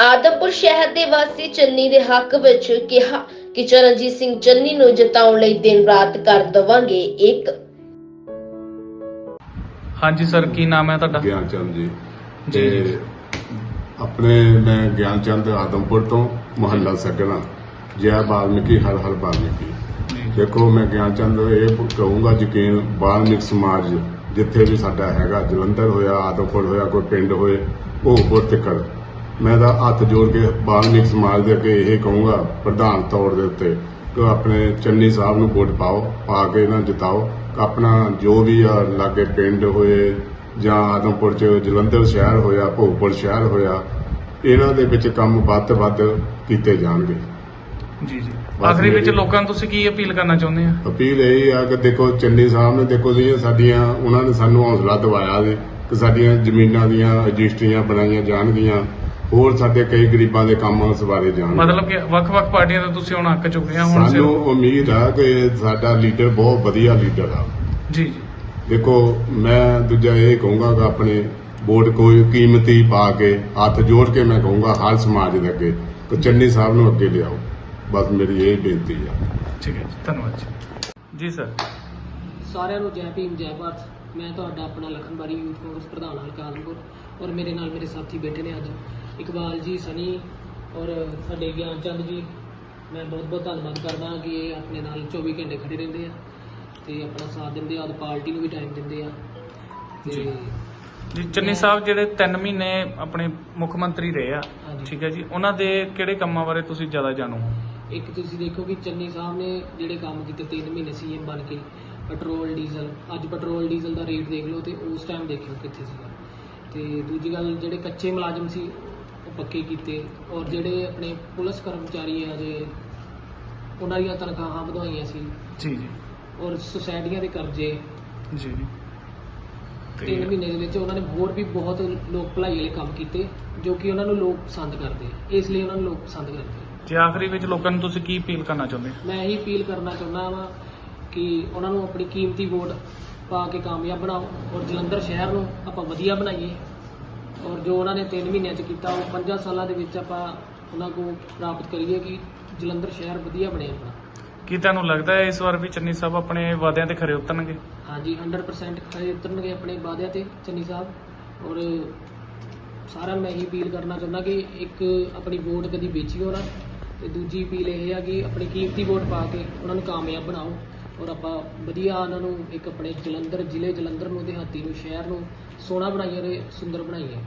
ਆਦਮਪੁਰ ਸ਼ਹਿਰ ਦੇ ਵਾਸੀ ਚੰਨੀ ਦੇ ਹੱਕ ਵਿੱਚ ਕਿਹਾ ਕਿ ਚਰਨਜੀਤ ਸਿੰਘ ਚੰਨੀ ਨੂੰ ਜਿਤਾਉਣ ਲਈ ਦਿਨ ਰਾਤ ਕਰ ਦਵਾਂਗੇ ਇੱਕ। ਹਾਂਜੀ ਸਰ ਕੀ ਨਾਮ ਹੈ ਤੁਹਾਡਾ? ਗਿਆਨ ਚੰਦ ਜੀ ਜੀ, ਜੀ। ਤੇ ਆਪਣੇ ਮੈਂ ਗਿਆਨ ਚੰਦ ਆਦਮਪੁਰ ਤੋਂ ਮੁਹੱਲਾ ਸੱਗਣਾ ਜੈ ਬਾਲਮੀਕੀ ਹਰ ਹਰ ਬਾਲਮੀਕੀ। ਜੀ ਦੇਖੋ ਮੈਂ ਗਿਆਨ ਚੰਦ ਇਹ ਕਹੂੰਗਾ ਯਕੀਨ ਬਾਲਮੀਕ ਸਮਾਜ ਜਿੱਥੇ ਵੀ ਸਾਡਾ ਹੈਗਾ ਜਲੰਧਰ ਹੋਇਆ ਆਦਮਪੁਰ ਹੋਇਆ ਕੋਈ ਪਿੰਡ ਹੋਏ ਉਹ ਗੁਰਤਕਰ ਮੈਂ ਦਾ ਹੱਥ ਜੋੜ ਕੇ ਬਾਲਮੀਕ ਸਮਾਜ ਦੇ ਅੱਗੇ ਇਹ ਕਹੂੰਗਾ ਪ੍ਰਧਾਨ ਤੌਰ ਦੇ ਉੱਤੇ ਕਿ ਆਪਣੇ ਚੰਨੀ ਸਾਹਿਬ ਨੂੰ ਵੋਟ ਪਾਓ ਪਾ ਕੇ ਇਹਨਾਂ ਜਿਤਾਓ। ਆਪਣਾ ਜੋ ਵੀ ਆ ਲਾਗੇ ਪਿੰਡ ਹੋਏ ਜਾਂ ਆਦਮਪੁਰ ਚ ਜਲੰਧਰ ਸ਼ਹਿਰ ਹੋਇਆ ਭੋਗਪੁਰ ਸ਼ਹਿਰ ਹੋਇਆ ਇਹਨਾਂ ਦੇ ਵਿੱਚ ਕੰਮ ਵੱਧ ਤੋਂ ਵੱਧ ਕੀਤੇ ਜਾਣਗੇ। ਜੀ ਜੀ। ਬਸ ਆਖਰੀ ਵਿੱਚ ਲੋਕਾਂ ਨੂੰ ਤੁਸੀਂ ਕੀ ਅਪੀਲ ਕਰਨਾ ਚਾਹੁੰਦੇ ਆ? ਅਪੀਲ ਇਹ ਆ ਕਿ ਦੇਖੋ ਚੰਨੀ ਸਾਹਿਬ ਨੇ ਦੇਖੋ ਜੀ ਸਾਡੀਆਂ ਉਹਨਾਂ ਨੇ ਸਾਨੂੰ ਹੌਸਲਾ ਦਿਵਾਇਆ ਕਿ ਸਾਡੀਆਂ ਜ਼ਮੀਨਾਂ ਦੀਆਂ ਰਜਿਸਟਰੀਆਂ ਬਣਾਈਆਂ ਜਾਣਗੀਆਂ। ਹੋਰ ਸਾਡੇ ਕਈ ਗਰੀਬਾਂ ਦੇ ਕੰਮ ਉਸ ਬਾਰੇ ਜਾਣਗੇ ਮਤਲਬ ਕਿ ਵੱਖ-ਵੱਖ ਪਾਰਟੀਆਂ ਤੋਂ ਤੁਸੀਂ ਹੁਣ ਹੱਕ ਚੁੱਕੇ ਆ ਹੁਣ ਸਾਨੂੰ ਸਿਰਫ ਉਮੀਦ ਆ ਕਿ ਸਾਡਾ ਲੀਡਰ ਬਹੁਤ ਵਧੀਆ ਲੀਡਰ ਆ। ਜੀ ਜੀ। ਦੇਖੋ ਮੈਂ ਦੂਜਾ ਇਹ ਕਹੂੰਗਾ ਕਿ ਆਪਣੇ ਵੋਟ ਕੋਈ ਕੀਮਤੀ ਪਾ ਕੇ ਹੱਥ ਜੋੜ ਕੇ ਮੈਂ ਕਹੂੰਗਾ ਹਰ ਸਮਾਜ ਦੇ ਅੱਗੇ ਕਿ ਚੰਨੀ ਸਾਹਿਬ ਨੂੰ ਅੱਗੇ ਲਿਆਓ। ਬਸ ਮੇਰੀ ਇਹ ਬੇਨਤੀ ਆ। ਠੀਕ ਹੈ ਜੀ ਧੰਨਵਾਦ ਜੀ। ਜੀ ਸਰ। ਸਾਰਿਆਂ ਨੂੰ ਜੈ ਭੀਮ ਜੈ ਭਾਰਤ। ਮੈਂ ਤੁਹਾਡਾ ਆਪਣਾ ਲਖਨਬਾਰੀ ਯੂਥ ਕਾਂਗਰਸ ਪ੍ਰਧਾਨ ਹਲਕਾ ਆਦਮਪੁਰ ਔਰ ਮੇਰੇ ਨਾਲ ਮੇਰੇ ਸਾਥੀ ਬੈਠੇ ਨੇ ਅੱਜ। ਇਕਬਾਲ ਜੀ ਸਨੀ ਔਰ ਸਾਡੇ ਗਿਆਨ ਚੰਦ ਜੀ ਮੈਂ ਬਹੁਤ ਬਹੁਤ ਧੰਨਵਾਦ ਕਰਦਾ ਕਿ ਇਹ ਆਪਣੇ ਨਾਲ 24 ਘੰਟੇ ਖੜੇ ਰਹਿੰਦੇ ਆ ਤੇ ਆਪਣਾ ਸਾਥ ਦਿੰਦੇ ਆ ਪਾਰਟੀ ਨੂੰ ਵੀ ਟਾਈਮ ਦਿੰਦੇ ਆ ਜੀ। ਜੀ ਚੰਨੀ ਸਾਹਿਬ ਜਿਹੜੇ 3 ਮਹੀਨੇ ਆਪਣੇ ਮੁੱਖ ਮੰਤਰੀ ਰਹੇ ਆ। ਠੀਕ ਹੈ ਜੀ ਉਹਨਾਂ ਦੇ ਕਿਹੜੇ ਕੰਮਾਂ ਬਾਰੇ ਤੁਸੀਂ ਜ਼ਿਆਦਾ ਜਾਣੋ ਇੱਕ ਤੁਸੀਂ ਦੇਖੋ ਕਿ ਚੰਨੀ ਸਾਹਿਬ ਨੇ ਜਿਹੜੇ ਕੰਮ ਕੀਤੇ 3 ਮਹੀਨੇ ਸੀਐਮ ਬਣ ਕੇ ਪੈਟਰੋਲ ਡੀਜ਼ਲ ਅੱਜ ਪੈਟਰੋਲ ਡੀਜ਼ਲ ਦਾ ਰੇਟ ਦੇਖ ਲਓ ਤੇ ਉਸ ਟਾਈਮ ਦੇਖਿਓ ਕਿੱਥੇ ਸੀਗਾ ਤੇ ਦੂਜੀ ਗੱਲ ਜਿਹੜੇ ਕੱਚੇ ਮੁਲਾਜ਼ਮ ਸੀ ਉਹ ਪੱਕੇ ਕੀਤੇ ਔਰ ਜਿਹੜੇ ਆਪਣੇ ਪੁਲਿਸ ਕਰਮਚਾਰੀ ਆ ਜੇ ਉਹਨਾਂ ਦੀਆਂ ਤਨਖਾਹਾਂ ਵਧਾਈਆਂ ਸੀ। ਜੀ ਜੀ। ਔਰ ਸੁਸਾਇਟੀਆਂ ਦੇ ਕਰਜ਼ੇ। ਜੀ ਜੀ। ਤਿੰਨ ਮਹੀਨੇ ਦੇ ਵਿੱਚ ਉਹਨਾਂ ਨੇ ਹੋਰ ਵੀ ਬਹੁਤ ਲੋਕ ਭਲਾਈ ਵਾਲੇ ਕੰਮ ਕੀਤੇ ਜੋ ਕਿ ਉਹਨਾਂ ਨੂੰ ਲੋਕ ਪਸੰਦ ਕਰਦੇ। ਇਸ ਲਈ ਉਹਨਾਂ ਨੂੰ ਲੋਕ ਪਸੰਦ ਕਰਦੇ। ਤੇ ਆਖਰੀ ਵਿੱਚ ਲੋਕਾਂ ਨੂੰ ਤੁਸੀਂ ਕੀ ਅਪੀਲ ਕਰਨਾ ਚਾਹੁੰਦੇ? ਮੈਂ ਇਹੀ ਅਪੀਲ ਕਰਨਾ ਚਾਹੁੰਦਾ ਹਾਂ ਕਿ ਉਹਨਾਂ ਨੂੰ ਆਪਣੀ ਕੀਮਤੀ ਵੋਟ ਪਾ ਕੇ ਕਾਮਯਾਬ ਬਣਾਓ ਔਰ ਜਲੰਧਰ ਸ਼ਹਿਰ ਨੂੰ ਆਪਾਂ ਵਧੀਆ ਬਣਾਈਏ। ਔਰ ਜੋ ਉਹਨਾਂ ਨੇ 3 ਮਹੀਨਿਆਂ 'ਚ ਕੀਤਾ ਉਹ 5 ਸਾਲਾਂ ਦੇ ਵਿੱਚ ਆਪਾਂ ਉਹਨਾਂ ਕੋਲ ਪ੍ਰਾਪਤ ਕਰੀਏ ਕਿ ਜਲੰਧਰ ਸ਼ਹਿਰ ਵਧੀਆ ਬਣੇ ਆਪਣਾ। ਕੀ ਤੁਹਾਨੂੰ ਲੱਗਦਾ ਹੈ ਇਸ ਵਾਰ ਵੀ ਚੰਨੀ ਸਾਹਿਬ ਆਪਣੇ ਵਾਅਦਿਆਂ ਤੇ ਖਰੇ ਉਤਰਨਗੇ? ਹਾਂਜੀ 100% ਖਰੇ ਉਤਰਨਗੇ ਆਪਣੇ ਵਾਅਦਿਆਂ ਤੇ ਚੰਨੀ ਸਾਹਿਬ। ਔਰ ਸਾਰਿਆਂ ਨੂੰ ਮੈਂ ਇਹੀ ਅਪੀਲ ਕਰਨਾ ਚਾਹੁੰਦਾ ਕਿ ਇੱਕ ਆਪਣੀ ਵੋਟ ਕਦੀ ਵੇਚਿਓ ਨਾ ਤੇ ਦੂਜੀ ਅਪੀਲ ਇਹ ਆ ਕਿ ਆਪਣੀ ਕੀਮਤੀ ਵੋਟ ਪਾ ਕੇ ਉਹਨਾਂ ਨੂੰ ਕਾਮਯਾਬ ਬਣਾਓ। ਔਰ ਆਪਾਂ ਵਧੀਆ ਉਹਨਾਂ ਨੂੰ ਇੱਕ ਆਪਣੇ ਜਲੰਧਰ, ਜ਼ਿਲ੍ਹੇ ਜਲੰਧਰ ਨੂੰ, ਦਿਹਾਤੀ ਨੂੰ, ਸ਼ਹਿਰ ਨੂੰ ਸੋਹਣਾ ਬਣਾਈਏ ਤੇ ਸੁੰਦਰ ਬਣਾਈਏ